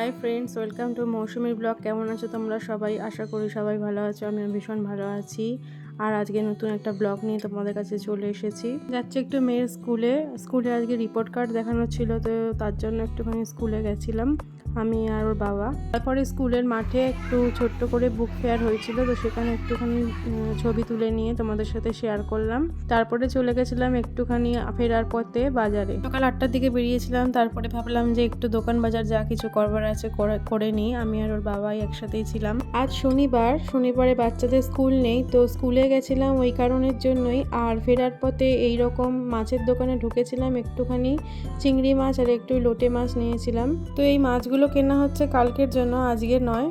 High friends welcome to মৌসুমীর blog কেমন আছো তোমরা সবাই? আশা করি সবাই ভালো আছো আমি ভীষণ ভালো আছি। আর আজকে নতুন একটা ব্লগ নিয়ে তোমাদের কাছে চলে এসেছি। যাচ্ছে একটু মেয়ের স্কুলে স্কুলে আজকে রিপোর্ট কার্ড দেখানো ছিল, তো তার জন্য একটুখানি স্কুলে গেছিলাম। আমি আর ওর বাবা। তারপরে স্কুলের মাঠে একটু ছোট্ট করে বুক ফেয়ার হয়েছিল, তো সেখানে একটুখানি ছবি তুলে নিয়ে তোমাদের সাথে শেয়ার করলাম। তারপরে চলে গেছিলাম একটুখানি ফেরার পথে বাজারে। সকাল আটটার দিকে বেরিয়েছিলাম, তারপরে ভাবলাম যে একটু দোকান বাজার যা কিছু করবার আছে করে- নিই। আমি আর ওর বাবাই একসাথেই ছিলাম। আজ শনিবার, শনিবারে বাচ্চাদের স্কুল নেই, তো স্কুলে গেছিলাম ওই কারণের জন্যই। আর ফেরার পথে এই রকম মাছের দোকানে ঢুকেছিলাম, একটুখানি চিংড়ি মাছ আর একটু লোটে মাছ নিয়েছিলাম। তো এই মাছগুলো কেনা হচ্ছে কালকের জন্য আজকে নয়।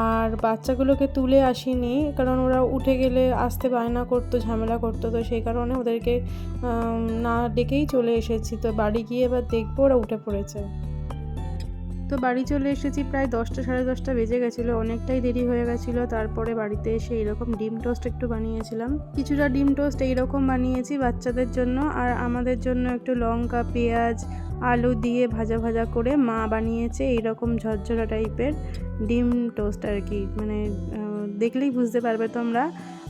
আর বাচ্চাগুলোকে তুলে আসিনি, কারণ ওরা উঠে গেলে আসতে বায়না করতো, ঝামেলা করতো, তো সেই কারণে ওদেরকে না ডেকেই চলে এসেছি। তো বাড়ি গিয়ে এবার দেখব ওরা উঠে পড়েছে। তো বাড়ি চলে এসেছি প্রায় দশটা, সাড়ে দশটা বেজে গেছিল, অনেকটাই দেরি হয়ে গেছিল। তারপরে বাড়িতে এসে এইরকম ডিম টোস্ট একটু বানিয়েছিলাম। কিছুটা ডিম টোস্ট এইরকম বানিয়েছি বাচ্চাদের জন্য, আর আমাদের জন্য একটু লঙ্কা, পেঁয়াজ, আলু দিয়ে ভাজা ভাজা করে মা বানিয়েছে এইরকম ঝরঝরা টাইপের ডিম টোস্ট আর কি। মানে দেখলেই বুঝতে পারবে তোমরা।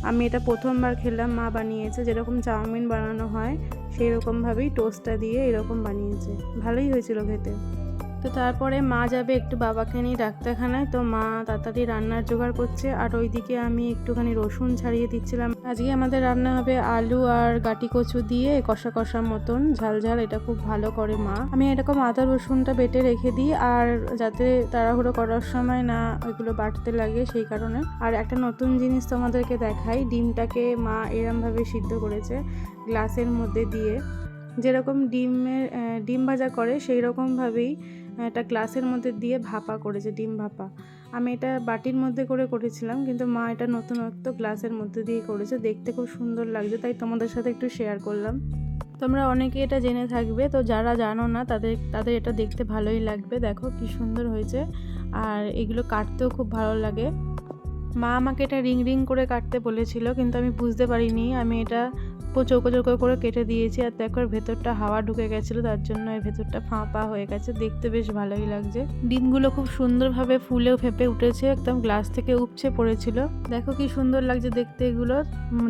আমি এটা প্রথমবার খেলাম, মা বানিয়েছে। যেরকম চাউমিন বানানো হয় সেই রকমভাবেই টোস্টটা দিয়ে এরকম বানিয়েছে। ভালোই হয়েছিল খেতে। তো তারপরে মা যাবে একটু বাবাকে নিয়ে ডাক্তারখানায়। তো মা তাড়াতাড়ি রান্নার জোগাড় করছে। আর ওইদিকে আমি একটুখানি রসুন ছাড়িয়ে দিচ্ছিলাম। আজকে আমাদের রান্না হবে আলু আর গাটি কচু দিয়ে কষা কষা মতন। ঝাল ঝাল, এটা খুব ভালো করে মা। আমি এরকম আদা রসুনটা বেটে রেখে দিই। আর যাতে তাড়াহুড়ো করার সময় না ওইগুলো বাটতে লাগে সেই কারণে। আর একটা নতুন জিনিস তোমাদেরকে দেখাই। ডিমটাকে মা এরমভাবে সিদ্ধ করেছে গ্লাসের মধ্যে দিয়ে। যেরকম ডিমের ডিম ভাজা করে সেই রকমভাবেই একটা গ্লাসের মধ্যে দিয়ে ভাপা করেছে, ডিম ভাপা। আমি এটা বাটির মধ্যে করে করেছিলাম, কিন্তু মা এটা নতুনত্ব গ্লাসের মধ্যে দিয়ে করেছে, দেখতে খুব সুন্দর লাগছে, তাই তোমাদের সাথে একটু শেয়ার করলাম। তোমরা অনেকে এটা জেনে থাকবে, তো যারা জানো না, তাদের তাদের এটা দেখতে ভালোই লাগবে, দেখো কি সুন্দর হয়েছে, আর এগুলো কাটতেও খুব ভালো লাগে। মা আমাকে এটা রিং রিং করে কাটতে বলেছিল, কিন্তু আমি বুঝতে পারিনি, আমি এটা চৌকো চৌকো করে কেটে দিয়েছি আর দেখো ভেতরটা হাওয়া ঢুকে গেছিল, তার জন্য এই ভেতরটা ফাঁপা হয়ে গেছে। দেখতে বেশ ভালোই লাগছে। ডিমগুলো খুব সুন্দরভাবে ফুলে ফেপে উঠেছে, একদম গ্লাস থেকে উপচে পড়েছিল। দেখো কি সুন্দর লাগছে দেখতে এগুলো।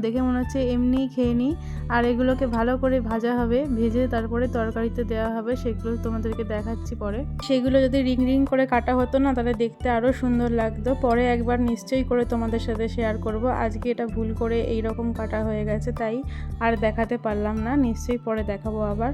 দেখে মনে হচ্ছে এমনিই খেয়ে নিই। আর এগুলোকে ভালো করে ভাজা হবে, ভেজে তারপরে তরকারিতে দেওয়া হবে, সেগুলো তোমাদেরকে দেখাচ্ছি পরে। সেগুলো যদি রিং রিং করে কাটা হতো না, তাহলে দেখতে আরও সুন্দর লাগতো। পরে একবার নিশ্চয়ই করে তোমাদের সাথে শেয়ার করব। আজকে এটা ভুল করে এই রকম কাটা হয়ে গেছে, তাই আর দেখাতে পারলাম না নিশ্চয়ই পরে দেখাবো আবার।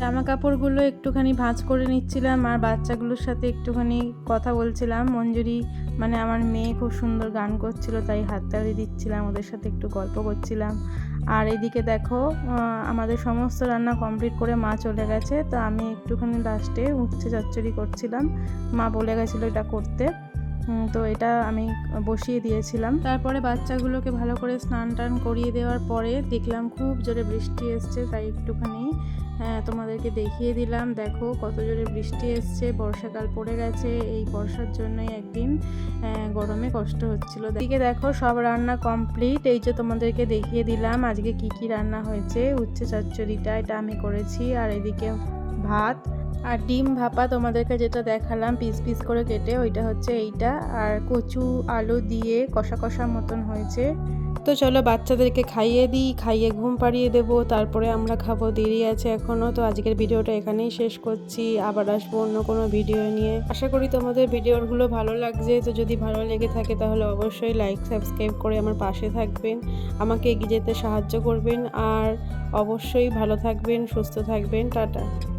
জামা কাপড়গুলো একটুখানি ভাঁজ করে নিচ্ছিলাম আর বাচ্চাগুলোর সাথে একটুখানি কথা বলছিলাম। মঞ্জুরি মানে আমার মেয়ে খুব সুন্দর গান করছিল, তাই হাততালি দিচ্ছিলাম, ওদের সাথে একটু গল্প করছিলাম। আর এদিকে দেখো আমাদের সমস্ত রান্না কমপ্লিট করে মা চলে গেছে, তো আমি একটুখানি লাস্টে উচ্ছে চচ্চড়ি করছিলাম। মা বলে গেছিল এটা করতে। তো এটা আমি বসিয়ে দিয়েছিলাম। তারপরে বাচ্চাগুলোকে ভালো করে স্নান টান করিয়ে দেওয়ার পরে দেখলাম খুব জোরে বৃষ্টি এসছে, তাই একটুখানি হ্যাঁ তোমাদেরকে দেখিয়ে দিলাম। দেখো, কত জোরে বৃষ্টি এসছে, বর্ষাকাল পড়ে গেছে। এই বর্ষার জন্যই একদিন গরমে কষ্ট হচ্ছিল। এদিকে দেখো, সব রান্না কমপ্লিট। এই যে তোমাদেরকে দেখিয়ে দিলাম, আজকে কি কি রান্না হয়েছে। উচ্ছে চচ্চড়িটা, এটা আমি করেছি। আর এদিকে ভাত আর ডিম ভাপা, তোমাদেরকে যেটা দেখালাম, পিস পিস করে কেটে, ওইটা হচ্ছে এইটা। আর কচু, আলু দিয়ে কষা কষা মতন হয়েছে। তো চলো বাচ্চাদেরকে খাইয়ে দিই, খাইয়ে ঘুম পাড়িয়ে দেবো, তারপরে আমরা খাব, দেরি আছে এখনও তো আজকের ভিডিওটা এখানেই শেষ করছি, আবার আসব অন্য কোনো ভিডিও নিয়ে। আশা করি তোমাদের ভিডিওগুলো ভালো লাগছে, তো যদি ভালো লেগে থাকে তাহলে অবশ্যই লাইক সাবস্ক্রাইব করে আমার পাশে থাকবেন, আমাকে এগিয়ে যেতে সাহায্য করবেন, আর অবশ্যই ভালো থাকবেন, সুস্থ থাকবেন, টাটা।